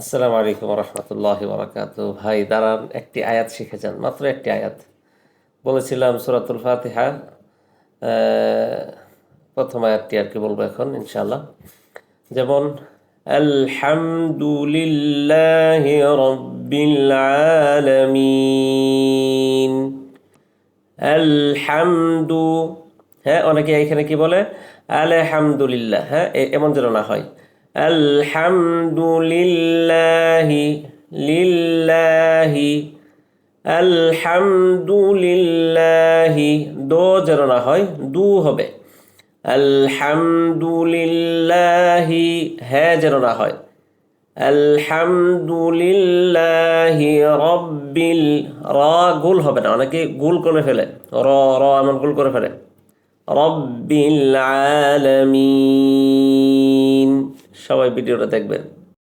আসসালামু আলাইকুম রহমতুল্লাহ বরাকাত ভাই, দাঁড়ান, একটি আয়াত শিখে যান মাত্র একটি আয়াত। বলেছিলাম সুরাতুল ফাতিহা প্রথম আয়াতটি আর কি বলব এখন ইনশাল্লাহ যেমন, আলহামদুলিল্লাহ রব্বিল আলামিন। আলহামদু হ্যাঁ অনেকে এখানে কি বলে? আলহামদুলিল্লাহ হ্যাঁ এমন যেন না হয়। আলহামদুলিল্লাহি, লিল্লাহি, আলহামদুলিল্লাহি। দো যেন না হয়, দু হবে। আলহামদুলিল্লাহি হ্যাঁ যেন না হয়। আলহামদুলিল্লাহি রব্বিল, র গোল হবে না, অনেকে গোল করে ফেলে। র র এমন গোল করে ফেলে। রব্বিল আলামিন। সবাই ভিডিওটা দেখবেন।